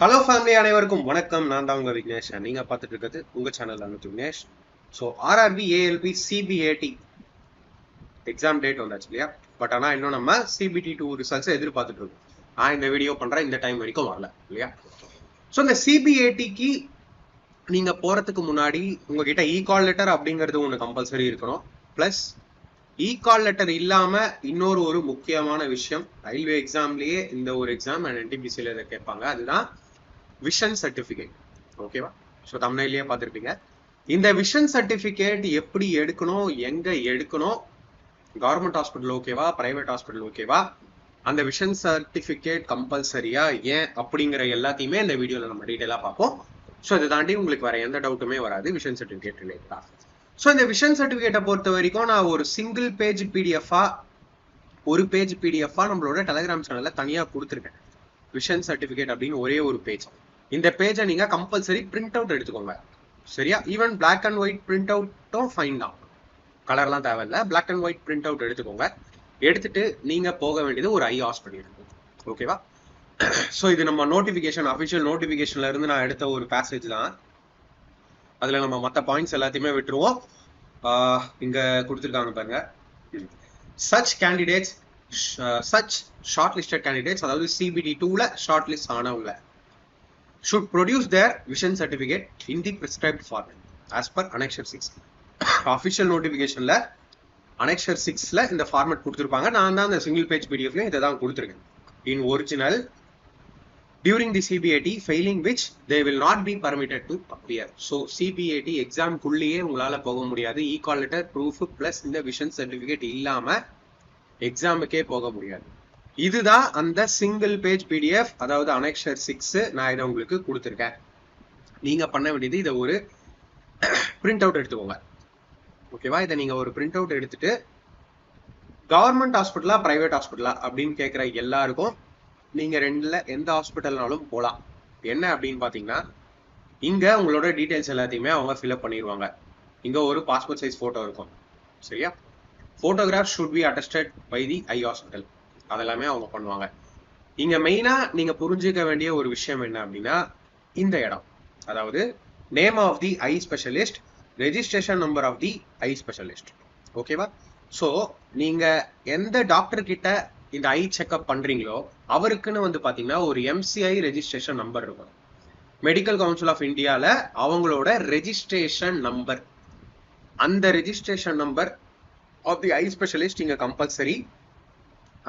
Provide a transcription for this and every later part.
Hello family அனைவருக்கும் வணக்கம். நான் தான் உங்க விக்னேஷ். நீங்க பார்த்துட்டு இருக்கிறது உங்க channel அனுத்து Vignesh. So RRB ALP CBAT exam date வந்தாச்சு இல்லையா? பட் ஆனால் இன்னும் நம்ம சிபிடி டூ ரிசல்ட்ஸ் எதிர்பார்த்துட்டு இருக்கோம் நான் இந்த வீடியோ பண்றேன் இந்த டைம் வரைக்கும் வரல இல்லையா? ஸோ இந்த சிபிஏடிக்கு நீங்க போறதுக்கு முன்னாடி உங்ககிட்ட இ கால் லெட்டர் அப்படிங்கிறது ஒன்று கம்பல்சரி இருக்கணும். ப்ளஸ் இ கால் லெட்டர் இல்லாம இன்னொரு ஒரு முக்கியமான விஷயம். ரயில்வே எக்ஸாம்லயே இந்த ஒரு எக்ஸாம் அண்ட் என்டிபிசியில இதை கேட்பாங்க. அதுதான் விஷன் சர்டிபிகேட் ஓகேவா ஸோ தமிழ்லேயே பார்த்துருப்பீங்க. இந்த விஷன் சர்டிஃபிகேட் எப்படி எடுக்கணும் எங்க எடுக்கணும் கவர்மெண்ட் ஹாஸ்பிட்டல் ஓகேவா பிரைவேட் ஹாஸ்பிட்டல் ஓகேவா அந்த விஷன் சர்டிபிகேட் கம்பல்சரியா ஏன்? அப்படிங்கிற எல்லாத்தையுமே இந்த வீடியோல நம்ம டீட்டெயிலாக பார்ப்போம். ஸோ இதை தாண்டி உங்களுக்கு வேற எந்த டவுட்டுமே வராது. விஷன் சர்டிபிகேட் ரிலேட்டடா ஸோ இந்த விஷன் சர்டிஃபிகேட்டை பொறுத்த வரைக்கும் நான் ஒரு சிங்கிள் பேஜ் பிடிஎஃபாக ஒரு பேஜ் பிடிஎஃபாக நம்மளோட டெலிகிராம் சேனலில் தனியாக கொடுத்துருக்கேன். விஷன் சர்டிஃபிகேட் அப்படின்னு ஒரே ஒரு பேஜ் இந்த பேஜை நீங்க கம்பல்சரி பிரிண்ட் அவுட் எடுத்துக்கோங்க. சரியா? Even black and white print அவுட்டும் fine தான் கலர்லாம் தேவையில்ல. Black and white print out எடுத்துக்கோங்க. எடுத்துட்டு நீங்க போக வேண்டியது ஒரு ஐ ஹாஸ்பிட்டல் ஓகேவா ஸோ இது நம்ம நோட்டிஃபிகேஷன் அஃபிஷியல் நோட்டிஃபிகேஷன்ல இருந்து நான் எடுத்த ஒரு பேசேஜ் தான். அதில் நம்ம மற்ற பாயிண்ட்ஸ் எல்லாத்தையுமே விட்டுருவோம். இங்கே கொடுத்துருக்காங்க பாருங்க. Such candidates such shortlisted candidates அதாவது சிபிடி டூவில் ஷார்ட் லிஸ்ட் ஆனவங்க should produce their vision certificate in the prescribed format as per annexure six official நோட்டிஃபிகேஷனில் அனெக்ஷர் சிக்ஸில் இந்த ஃபார்மேட் கொடுத்துருப்பாங்க. நான் தான் அந்த சிங்கிள் பேஜ் பிடிஎஃப்லையும் இதை தான் கொடுத்துருக்கேன். In original during the CBAT failing which they will not be permitted to appear. So CBAT எக்ஸாம்குள்ளேயே உங்களால போக முடியாது. இ லெட்டர் ப்ரூஃப் பிளஸ் இந்த விஷன் சர்டிஃபிகேட் இல்லாம எக்ஸாமுக்கே போக முடியாது. இதுதான் அந்த சிங்கிள் பேஜ் பிடிஎஃப் அதாவது அனெக்ஷர் சிக்ஸ் நான் இதை உங்களுக்கு கொடுத்துருக்கேன். நீங்க பண்ண வேண்டியது இதை ஒரு பிரிண்ட் அவுட் எடுத்துக்கோங்க. ஓகேவா? இதை நீங்க ஒரு பிரிண்ட் அவுட் எடுத்துட்டு கவர்மெண்ட் ஹாஸ்பிட்டலா பிரைவேட் ஹாஸ்பிட்டலா அப்படின்னு கேட்குற எல்லாருக்கும் நீங்கள் ரெண்டில் எந்த ஹாஸ்பிட்டல்னாலும் போகலாம் என்ன அப்படின்னு பார்த்தீங்கன்னா இங்கே உங்களோட டீட்டெயில்ஸ் எல்லாத்தையுமே அவங்க ஃபில்அப் பண்ணிடுவாங்க இங்கே ஒரு பாஸ்போர்ட் சைஸ் ஃபோட்டோ இருக்கும். சரியா? Photograph should be attested by the eye hospital அதெல்லாமே அவங்க பண்ணுவாங்க. இங்கே மெயினாக நீங்கள் புரிஞ்சுக்க வேண்டிய ஒரு விஷயம் என்ன அப்படின்னா இந்த இடம். அதாவது name of the eye specialist registration number of the eye specialist ஓகேவா ஸோ நீங்கள் எந்த டாக்டர் கிட்ட இந்த ஐ செக்அப் பண்றீங்களோ அவருக்குன்னு வந்து பாத்தீங்கன்னா ஒரு எம்சிஐ ரெஜிஸ்ட்ரேஷன் நம்பர் இருக்கும். மெடிக்கல் கவுன்சில் ஆஃப் இந்தியால அவங்களோட ரெஜிஸ்ட்ரேஷன் நம்பர் அந்த registration number of the eye specialist இங்க கம்பல்சரி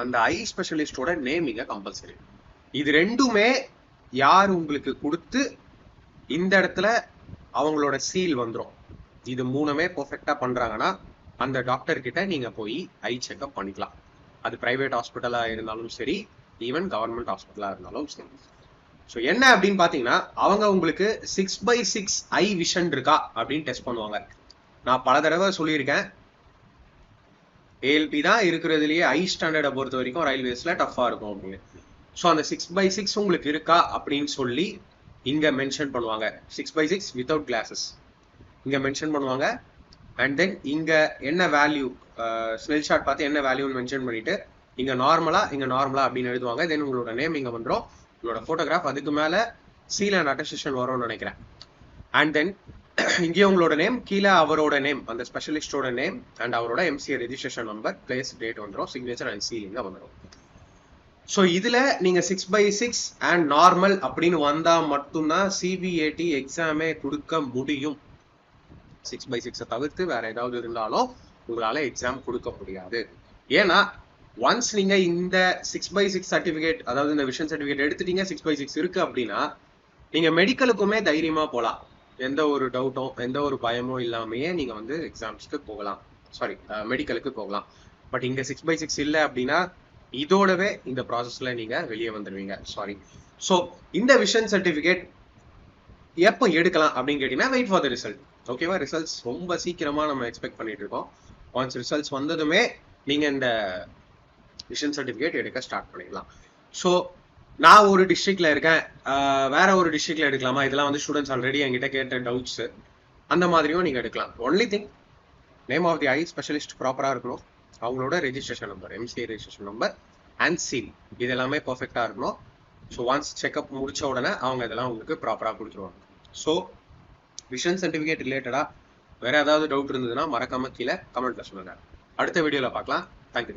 அந்த ஐ ஸ்பெஷலிஸ்டோட நேம் இங்க கம்பல்சரி இது ரெண்டுமே யார் உங்களுக்கு கொடுத்து இந்த இடத்துல அவங்களோட சீல் வந்துடும் இது மூணுமே பர்ஃபெக்டா பண்றாங்கன்னா அந்த டாக்டர் கிட்ட நீங்க போய் ஐ செக்அப் பண்ணிக்கலாம். அது பிரைவேட் ஹாஸ்பிட்டலா இருந்தாலும் சரி ஈவன் கவர்மெண்ட் ஹாஸ்பிட்டலா இருந்தாலும் சரி. ஸோ என்ன அப்படின்னு பாத்தீங்கன்னா அவங்க உங்களுக்கு six by six eye vision இருக்கா அப்படின்னு டெஸ்ட் பண்ணுவாங்க. நான் பல தடவை சொல்லியிருக்கேன். ஏஎல்பி தான் இருக்கிறதுலயே ஐ ஸ்டாண்டர்டை பொறுத்த வரைக்கும் ரயில்வேஸ்ல டஃபா இருக்கும் அப்படின்னு. ஸோ அந்த சிக்ஸ் பை சிக்ஸ் உங்களுக்கு இருக்கா அப்படின்னு சொல்லி இங்க மென்ஷன் பண்ணுவாங்க. Six by six without glasses இங்க மென்ஷன் பண்ணுவாங்க. அண்ட் தென் இங்க என்ன வேல்யூ ஸ்மெல் ஷாட் பார்த்து என்ன வேல்யூன்னு மென்ஷன் பண்ணிட்டு இங்க நார்மலா இங்க நார்மலா அப்படின்னு எழுதுவாங்க. தென் உங்களோட நேம் இங்க வந்துடும் உங்களோட போட்டோகிராஃப் அதுக்கு மேல சீல் அண்ட் அட்டஸ்டேஷன் வரும்னு நினைக்கிறேன். அண்ட் தென் இங்கே உங்களோட நேம் கீழே அவரோட நேம் அந்த ஸ்பெஷலிஸ்டோட நேம் அண்ட் அவரோட MCA registration number place date வந்துடும் சிக்னேச்சர் அண்ட் சீலிங்காக வந்துடும் ஸோ இதுல நீங்க six by six and normal அப்படின்னு வந்தா மட்டும்தான் சிபிஏடி எக்ஸாமே கொடுக்க முடியும். சிக்ஸ் பை சிக்ஸை தவிர்த்து வேற ஏதாவது இருந்தாலும் உங்களால எக்ஸாம் கொடுக்க முடியாது. ஏன்னா ஒன்ஸ் நீங்க இந்த சிக்ஸ் பை சிக்ஸ் சர்டிபிகேட் அதாவது இந்த விஷன் சர்டிபிகேட் எடுத்துட்டீங்க சிக்ஸ் பை சிக்ஸ் இருக்கு அப்படின்னா நீங்க மெடிக்கலுக்குமே தைரியமா போகலாம் எந்த ஒரு டவுட்டும் எந்த ஒரு பயமும் இல்லாமயே நீங்க வந்து எக்ஸாம்ஸ்க்கு போகலாம். சாரி மெடிக்கலுக்கு போகலாம். பட் இங்க சிக்ஸ் பை சிக்ஸ் இல்லை அப்படின்னா இதோடவே இந்த ப்ராசஸ்ல நீங்க வெளியே வந்துடுவீங்க சாரி ஸோ இந்த விஷன் சர்டிபிகேட் எப்போ எடுக்கலாம் அப்படின்னு கேட்டீங்கன்னா வெயிட் ஃபார் த ரிசல்ட் ஓகேவா ரிசல்ட்ஸ் ரொம்ப சீக்கிரமா நம்ம எக்ஸ்பெக்ட் பண்ணிட்டு இருக்கோம். ஒன்ஸ் ரிசல்ட்ஸ் வந்ததுமே நீங்க இந்த டிஷன் சர்டிஃபிகேட் எடுக்க ஸ்டார்ட் பண்ணிடலாம். ஸோ நான் ஒரு டிஸ்ட்ரிக்ட்ல இருக்கேன். வேற ஒரு டிஸ்ட்ரிக்ட்ல எடுக்கலாமா? இதெல்லாம் வந்து ஸ்டூடெண்ட்ஸ் ஆல்ரெடி என்கிட்ட கேட்ட டவுட்ஸ் அந்த மாதிரியும் நீங்க எடுக்கலாம். Only thing name of the eye specialist ப்ராப்பரா இருக்கணும். அவங்களோட registration number MCI registration number and seal இது எல்லாமே பர்ஃபெக்டா இருக்கணும். ஸோ ஒன்ஸ் செக்அப் முடிச்ச உடனே அவங்க இதெல்லாம் உங்களுக்கு ப்ராப்பராக கொடுத்துருவாங்க. ஸோ விஷன் சர்டிஃபிகேட் ரிலேட்டடாக வேறு ஏதாவது டவுட் இருந்ததுன்னா மறக்காமல் கீழே கமெண்ட்டில் சொல்லுங்கள் அடுத்த வீடியோவில் பார்க்கலாம். தேங்க்யூ